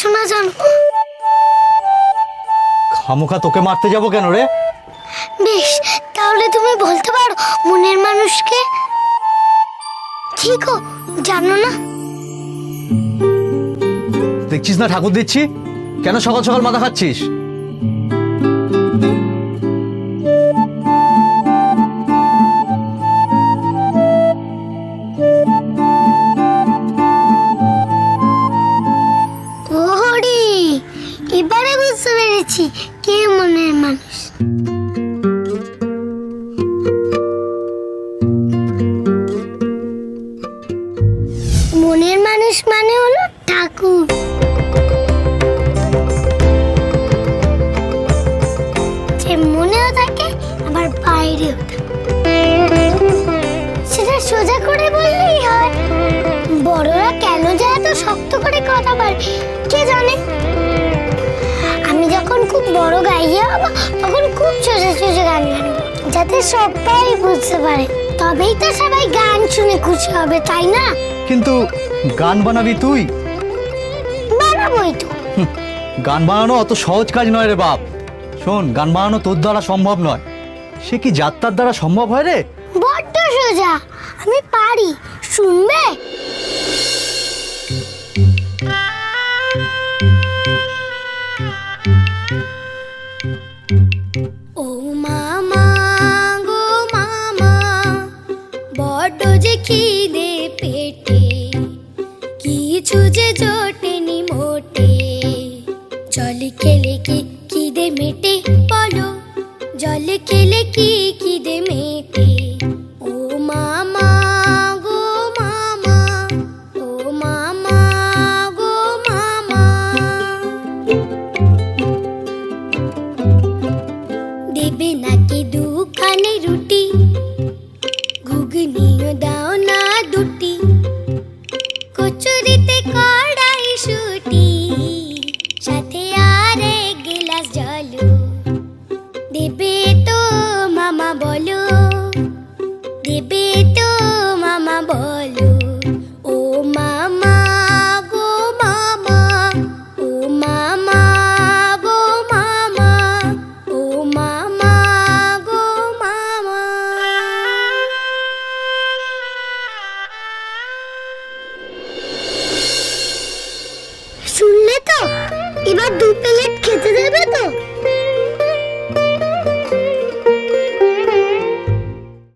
শোনা জানো। খামুখা তোকে মারতে যাব কেন রে? বেশ তাহলে তুমি বলতে পারো মনের মানুষকে? ঠিকও জানো না? দেখছিস না ঠাকুর দিচ্ছি? কেন সকাল সকাল মাথা খাচ্ছিস? এবারে বুঝতে পেরেছি কে মনের মানুষ। মনের মানুষ মানে হলো ঠাকুর। যে মনেও থাকে, আবার বাইরেও সেটা সোজা করে বললেই হয়, বড়রা কেন যে এত শক্ত করে কথা বলে? কে বড় গাইয়া হব তখন খুব সোজা সোজা গান গাইব যাতে সবাই বুঝতে পারে। তবেই তো সবাই গান শুনে খুশি হবে তাই না? কিন্তু গান বানাবি তুই? বানাবোই তো। গান বানানো অত সহজ কাজ নয় রে বাপ। শোন গান বানানো তোর দ্বারা সম্ভব নয়। সে কি যাত্রার দ্বারা সম্ভব হয় রে? বড্ড সোজা। আমি পারি। শুনবে? যে খিদে পেটে, কিছু যে জোটেনি মোটে। জল খেলে কি খিদে মেটে বলো? জল খেলে কি খিদে মেটে? দেবে তো মামা বলো, দেবে তো মামা বলো, ও মামা গো মামা, ও মামা গো মামা, ও মামা গো মামা। শুনলে তো? এবার দু প্লেট খেতে